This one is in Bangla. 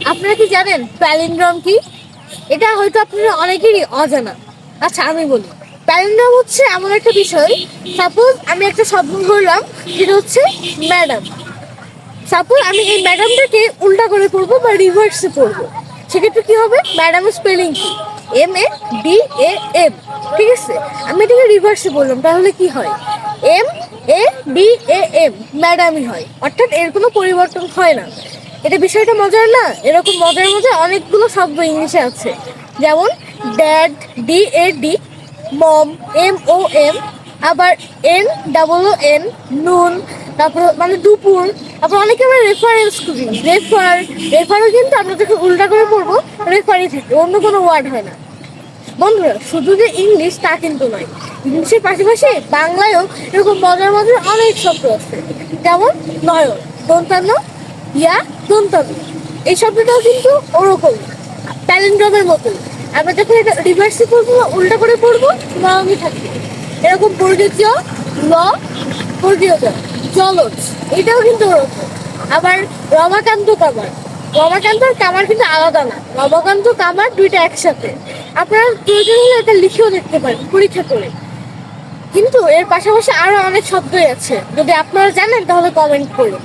আপনারা কি জানেন প্যালিন্ড্রম কি? এটা হয়তো আপনারা অনেকেরই অজানা। আচ্ছা আমি বলি। প্যালিন্ড্রম হচ্ছে এমন একটা বিষয় সাপোজ আমি একটা শব্দ ধরলাম যেটা হচ্ছে ম্যাডাম। সাপোজ আমি এই ম্যাডামটাকে উল্টা করে পড়ব বা রিভার্সে পড়ব। সেক্ষেত্রে কি হবে? ম্যাডামের স্পেলিং কি? M A D A M ঠিক আছে? আমি এটাকে রিভার্সে বললাম তাহলে কি হয়? M A D A M ম্যাডামই হয়। অর্থাৎ এর কোনো পরিবর্তন হয় না। এটা বিষয়টা মজার না? এরকম মজার মজার অনেকগুলো শব্দ ইংলিশে আছে। যেমন, dad D A D mom M O M আবার এন ডাবল এন নুন, তারপর মানে দুপুর তারপর অনেকে আমরা রেফারেন্স করি। রেফার রেফারও কিন্তু আমরা যখন উল্টা করে পড়ব রেফারই থাকে, অন্য কোনো ওয়ার্ড হয় না। বন্ধুরা, শুধু যে ইংলিশ তা কিন্তু নয়, ইংলিশের পাশাপাশি বাংলায়ও এরকম মজার মজার অনেক শব্দ আছে। যেমন, নয়ন, দন্তান্ন ইয়া দন্তান্ন এই শব্দটাও কিন্তু ওরকম প্যালেন্ড্রমের মতোই। আমরা যখন এটা রিভার্সে পড়ব বা উল্টা করে পড়ব নয়নই থাকবে। এরকম বর্গীয় ল, বর্গীয় জলজ, এটাও কিন্তু ওরকম। আবার রমাকান্ত কামার। রমাকান্ত আর কামার কিন্তু আলাদা না। রমাকান্ত, কামার দুইটা একসাথে। আপনারা প্রয়োজন হলে এটা লিখেও দেখতে পারেন, পরীক্ষা করে। কিন্তু এর পাশাপাশি আরও অনেক শব্দই আছে। যদি আপনারা জানেন, তাহলে কমেন্ট করুন